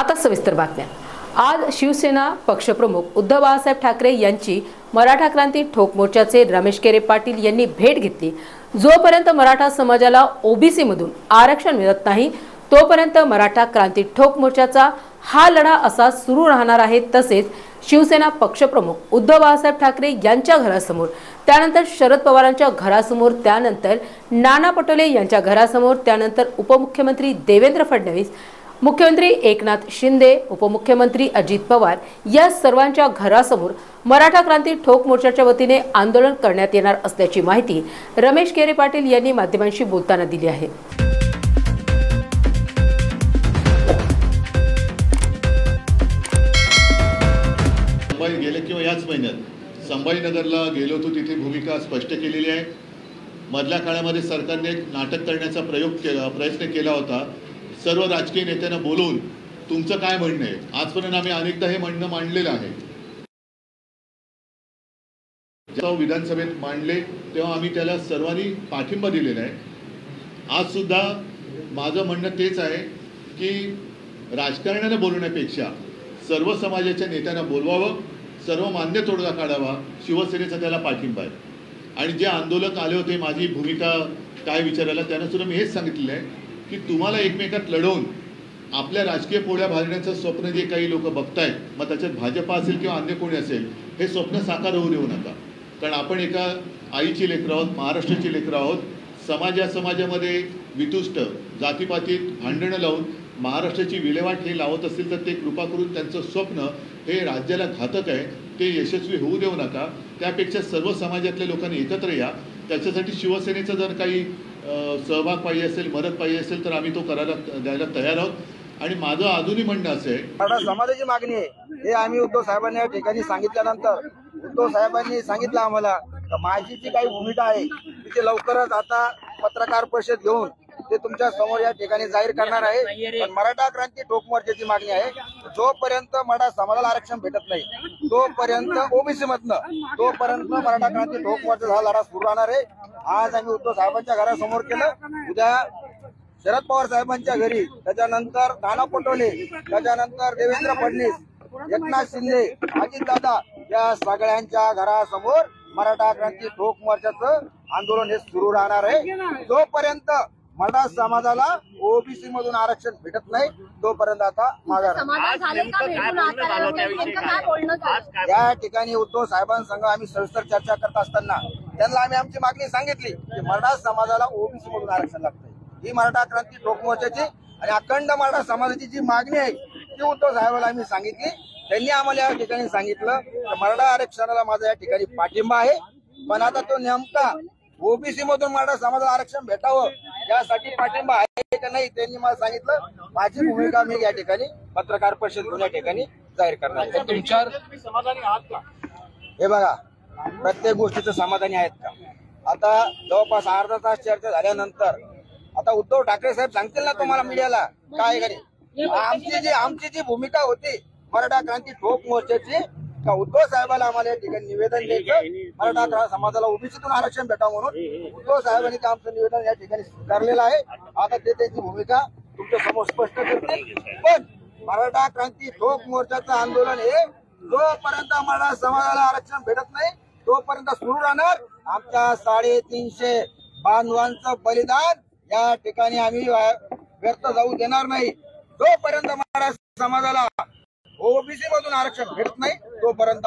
आता सविस्तर बातम्या. आज शिवसेना पक्षप्रमुख उद्धव बाळासाहेब ठाकरे यांची मराठा क्रांती ठोक मोर्चाचे रमेश केरे पाटील यांनी भेट घेतली. जोपर्यंत मराठा समाजाला ओबीसीमधून आरक्षण मिळत नाही तोपर्यंत मराठा क्रांती ठोक मोर्चाचा हा लढा असा सुरू राहणार आहे तसेच शिवसेना पक्षप्रमुख उद्धव बाळासाहेब ठाकरे यांच्या घरासमोर त्यानंतर शरद पवारांच्या घरासमोर त्यानंतर नाना पटोले यांच्या घरासमोर त्यानंतर उपमुख्यमंत्री देवेंद्र फडणवीस मुख्यमंत्री एकनाथ शिंदे उपमुख्यमंत्री अजित पवार या सर्वांच्या घरासमोर मराठा क्रांती ठोक मोर्चाच्या वतीने आंदोलन करण्यात येणार असल्याची माहिती रमेश केरे पाटील यांनी माध्यमांशी बोलताना दिली आहे. गेले किंवा याच महिन्यात संभाजीनगरला गेलो होतो तिथे भूमिका स्पष्ट केलेली आहे. मधल्या काळामध्ये सरकारने एक नाटक करण्याचा प्रयोग केला प्रयत्न केला होता. सर्व राजकीय नेत्यांना बोलवून तुमचं काय म्हणणं आहे? आजपर्यंत आम्ही अनेकदा हे म्हणणं मांडलेलं आहे. जेव्हा विधानसभेत मांडले तेव्हा आम्ही त्याला सर्वांनी पाठिंबा दिलेला आहे. आज सुद्धा माझं म्हणणं तेच आहे की राजकारण्याला बोलण्यापेक्षा सर्व समाजाच्या नेत्यांना बोलवावं सर्व मान्य तोडगा काढावा शिवसेनेचा त्याला पाठिंबा आहे. आणि जे आंदोलक आले होते माझी भूमिका काय विचारायला त्यांना सुद्धा मी हेच सांगितलेलं आहे. की तुम्हाला एकमेकात लढवून आपल्या राजकीय पोळ्या भाजण्याचं स्वप्न जे काही लोक बघतायत मग त्याच्यात भाजपा असेल किंवा अन्य कोणी असेल हे स्वप्न साकार होऊ देऊ नका. कारण आपण एका आईची लेकरं आहोत महाराष्ट्राची लेकरं आहोत समाजा समाजामध्ये वितुष्ट जातीपातीत भांडणं लावून महाराष्ट्राची विल्हेवाट हे लावत असतील तर ते कृपा करून त्यांचं स्वप्न हे राज्याला घातक आहे ते यशस्वी होऊ देऊ नका. त्यापेक्षा सर्व समाजातल्या लोकांनी एकत्र या. त्याच्यासाठी शिवसेनेचा जर काही सहभाग पाहिजे असेल मदत पाहिजे असेल तर आम्ही तो करायला द्यायला तयार आहोत. आणि माझं अजूनही म्हणणं असं आहे मराठा समाजाची मागणी आहे. हे आम्ही उद्धव साहेबांनी या ठिकाणी सांगितल्यानंतर उद्धव साहेबांनी सांगितलं आम्हाला माझी जी काही भूमिका आहे तिथे लवकरच आता पत्रकार परिषद घेऊन ते तुमच्यासमोर या ठिकाणी जाहीर करणार आहे. पण मराठा क्रांती ठोक मोर्चाची मागणी आहे. जोपर्यंत मराठा समाजाला आरक्षण भेटत नाही तोपर्यंत ओबीसी मधनं तोपर्यंत मराठा क्रांती ठोक मोर्चा हा लढा सुरू राहणार आहे. आज आम्ही उद्धव साहेबांच्या घरासमोर केलं. उद्या शरद पवार साहेबांच्या घरी त्याच्यानंतर नाना पटोले त्याच्यानंतर देवेंद्र फडणवीस एकनाथ शिंदे अजित दादा या सगळ्यांच्या घरासमोर मराठा क्रांती ठोक मोर्चाचं आंदोलन हे सुरू राहणार आहे. जोपर्यंत मराठा समाजाला ओबीसी मधून आरक्षण भेटत नाही तोपर्यंत आता माघार. या ठिकाणी उद्धव साहेबांसंग आम्ही सविस्तर चर्चा करत असताना त्यांना आम्ही आमची मागणी सांगितली की मराठा समाजाला ओबीसी मधून आरक्षण लागतंय. ही मराठा क्रांती ठोक मोर्चाची आणि अखंड मराठा समाजाची जी मागणी आहे ती उद्धव साहेबांना आम्ही सांगितली. त्यांनी आम्हाला या ठिकाणी सांगितलं की मराठा आरक्षणाला माझा या ठिकाणी पाठिंबा आहे. पण आता तो नेमका ओबीसी मधून मराठा समाजाला आरक्षण भेटावं यासाठी पाठिंबा आहे का नाही त्यांनी मला सांगितलं. माझी भूमिका मी या ठिकाणी पत्रकार परिषद घेऊन या ठिकाणी जाहीर करणार आहे. तुमच्यावर हे बघा प्रत्येक गोष्टीचं समाधानी आहेत का? आता जवळपास अर्धा तास चर्चा झाल्यानंतर आता उद्धव ठाकरे साहेब सांगतील ना तुम्हाला मीडियाला काय आमची जी आमची जी भूमिका होती मराठा क्रांती ठोक मोर्चाची का उद्धव साहेबाला आम्हाला या ठिकाणी निवेदन द्यायचं? मराठा समाजाला ओबीसीतून आरक्षण भेटावं म्हणून उद्धव साहेबांनी ते आमचं निवेदन या ठिकाणी स्वीकारलेलं आहे. आता ते त्यांची भूमिका तुमच्यासमोर स्पष्ट करतील. पण मराठा क्रांती ठोक मोर्चाचं आंदोलन हे जोपर्यंत मराठा समाजाला आरक्षण भेटत नाही तोपर्यंत सुरू राहणार आमच्या साडेतीनशे बांधवांचं बलिदान. या ठिकाणी आम्ही व्यर्थ जाऊ देणार नाही. जोपर्यंत मराठा समाजाला ओबीसी मधून आरक्षण भेटत नाही तोपर्यंत